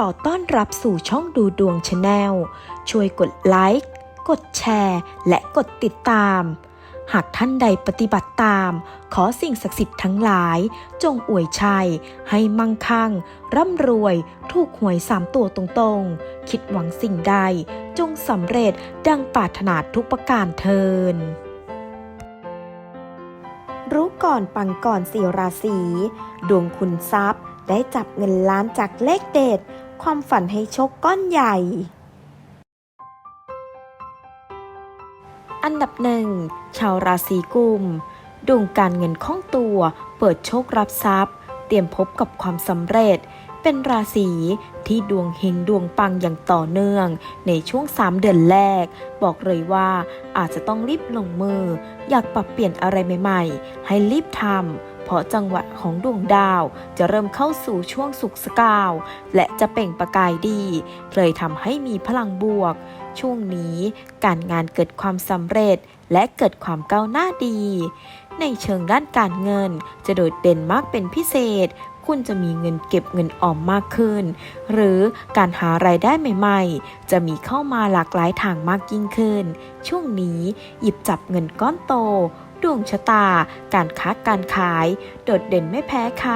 ขอต้อนรับสู่ช่องดูดวงชาแนล ช่วยกดไลค์ กดแชร์ และกดติดตาม หากท่านใดปฏิบัติตาม ขอสิ่งศักดิ์สิทธิ์ทั้งหลาย จงอวยชัย ให้มั่งคั่ง ร่ำรวย ถูกหวยสามตัวตรงๆ คิดหวังสิ่งใด จงสำเร็จดังปรารถนาทุกประการเทินรู้ก่อนปังก่อนสี่ราศีดวงคุณทรัพย์ได้จับเงินล้านจากเลขเด็ด ความฝันให้โชคก้อนใหญ่ อันดับหนึ่ง ชาวราศีกุม ดวงการเงินคล่องตัว เปิดโชครับทรัพย์ เตรียมพบกับความสำเร็จ เป็นราศีที่ดวงเฮงดวงปังอย่างต่อเนื่อง ในช่วง 3 เดือนแรก บอกเลยว่าอาจจะต้องรีบลงมือ อยากปรับเปลี่ยนอะไรใหม่ ๆ ให้รีบทำ เพราะจังหวะของดวงดาวจะเริ่มเข้าสู่ช่วงสุกสกาว และจะเปล่งประกายดี เลยทำให้มีพลังบวก ช่วงนี้การงานเกิดความสำเร็จและเกิดความก้าวหน้าดี ในเชิงด้านการเงินจะโดดเด่นมากเป็นพิเศษ คุณจะมีเงินเก็บเงินออมมากขึ้น หรือการหารายได้ใหม่ ๆ จะมีเข้ามาหลากหลายทางมากยิ่งขึ้น ช่วงนี้หยิบจับเงินก้อนโต ดวงชะตา การค้าการขาย โดดเด่นไม่แพ้ใคร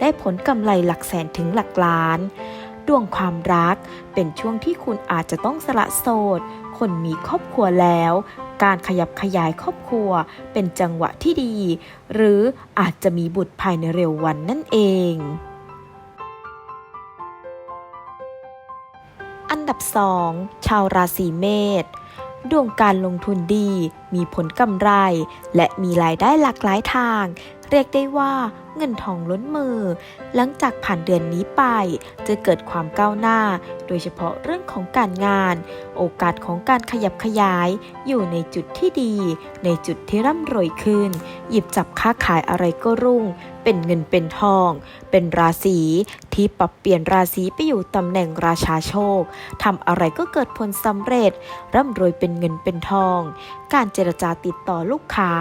ได้ผลกำไรหลักแสนถึงหลักล้าน ดวงความรักเป็นช่วงที่คุณอาจจะต้องสละโสด คนมีครอบครัวแล้ว การขยับขยายครอบครัว เป็นจังหวะที่ดี หรืออาจจะมีบุตรภายในเร็ววันนั่นเองอันดับ 2 ชาวราศีเมษ ดวงการลงทุนดี มีผลกำไร และมีรายได้หลากหลายทาง เรียกได้ว่า เงินทองล้นมือ หลังจากผ่านเดือนนี้ไป จะเกิดความก้าวหน้า โดยเฉพาะเรื่องของการงาน โอกาสของการขยับขยาย อยู่ในจุดที่ดี ในจุดที่ร่ำรวยขึ้น หยิบจับค้าขายอะไรก็รุ่ง เป็นเงินเป็นทอง เป็นราศีที่ปรับเปลี่ยนราศีไปอยู่ตำแหน่งราชาโชคทำอะไรก็เกิดผลสำเร็จ ร่ำรวยเป็นเงินเป็นทอง การเจรจาติดต่อลูกค้า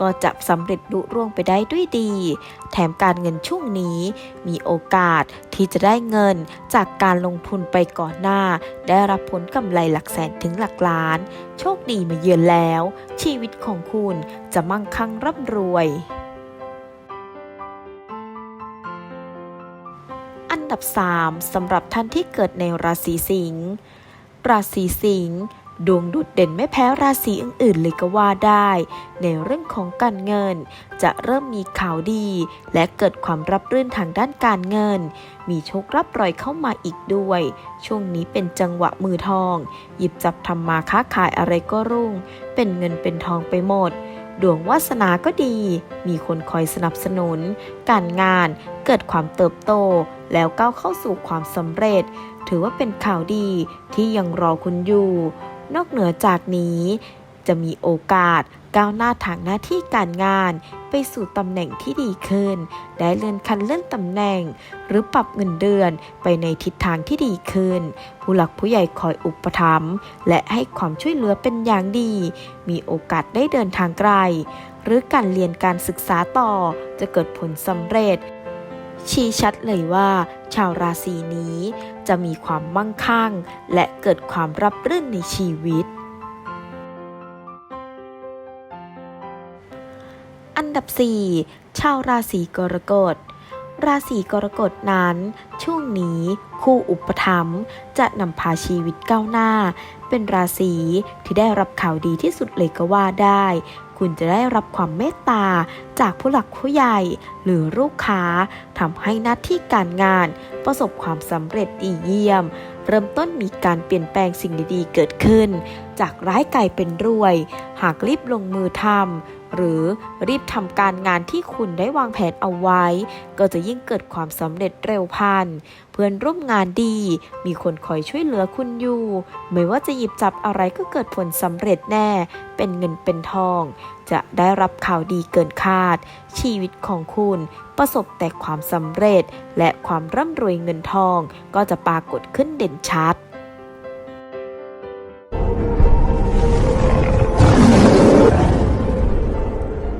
ก็จะสำเร็จลุร่วงไปได้ด้วยดีแถมการเงินช่วงนี้ มีโอกาสที่จะได้เงินจากการลงทุนไปก่อนหน้า ได้รับผลกำไรหลักแสนถึงหลักล้าน โชคดีมาเยือนแล้ว ชีวิตของคุณจะมั่งคั่งร่ำรวย อันดับ 3สำหรับท่านที่เกิดในราศีสิงห์ราศีสิงห์ ดวงดุดเด่นไม่แพ้ราศีอื่นๆเลยก็ว่าได้ ในเรื่องของการเงิน จะเริ่มมีข่าวดี และเกิดความรับรื่นทางด้านการเงิน มีโชครับรอยเข้ามาอีกด้วย ช่วงนี้เป็นจังหวะมือทอง หยิบจับทำมาค้าขายอะไรก็รุ่ง เป็นเงินเป็นทองไปหมด ดวงวาสนาก็ดี มีคนคอยสนับสนุน การงานเกิดความเติบโต แล้วก้าวเข้าสู่ความสำเร็จ ถือว่าเป็นข่าวดีที่ยังรอคุณอยู่ นอกเหนือจากนี้ จะมีโอกาสก้าวหน้าทางหน้าที่การงาน ไปสู่ตำแหน่งที่ดีขึ้น ได้เลื่อนขั้นเลื่อนตำแหน่ง หรือปรับเงินเดือนไปในทิศทางที่ดีขึ้น ผู้หลักผู้ใหญ่คอยอุปถัมภ์และให้ความช่วยเหลือเป็นอย่างดี มีโอกาสได้เดินทางไกล หรือการเรียนการศึกษาต่อจะเกิดผลสำเร็จ ชี้ชัดเลยว่า ชาวราศีนี้จะมีความมั่งคั่ง และเกิดความรับรื่นในชีวิต อันดับ 4 ชาวราศีกรกฎราศีกรกฎนั้น ช่วงนี้คู่อุปถัมภ์จะนำพาชีวิตก้าวหน้า เป็นราศีที่ได้รับข่าวดีที่สุดเลยก็ว่าได้ คุณจะได้รับความเมตตาจากผู้หลักผู้ใหญ่ หรือลูกค้าทำให้หน้าที่การงาน ประสบความสำเร็จดีเยี่ยม เริ่มต้นมีการเปลี่ยนแปลงสิ่งดีๆเกิดขึ้น จากร้ายกลายเป็นรวย หากรีบลงมือทำ หรือรีบทำการงานที่คุณได้วางแผนเอาไว้ ก็จะยิ่งเกิดความสำเร็จเร็วพันเพื่อนร่วมงานดี มีคนคอยช่วยเหลือคุณอยู่ ไม่ว่าจะหยิบจับอะไรก็เกิดผลสำเร็จแน่ เป็นเงินเป็นทอง จะได้รับข่าวดีเกินคาด ชีวิตของคุณประสบแต่ความสำเร็จ และความร่ำรวยเงินทองก็จะปรากฏขึ้นเด่นชัด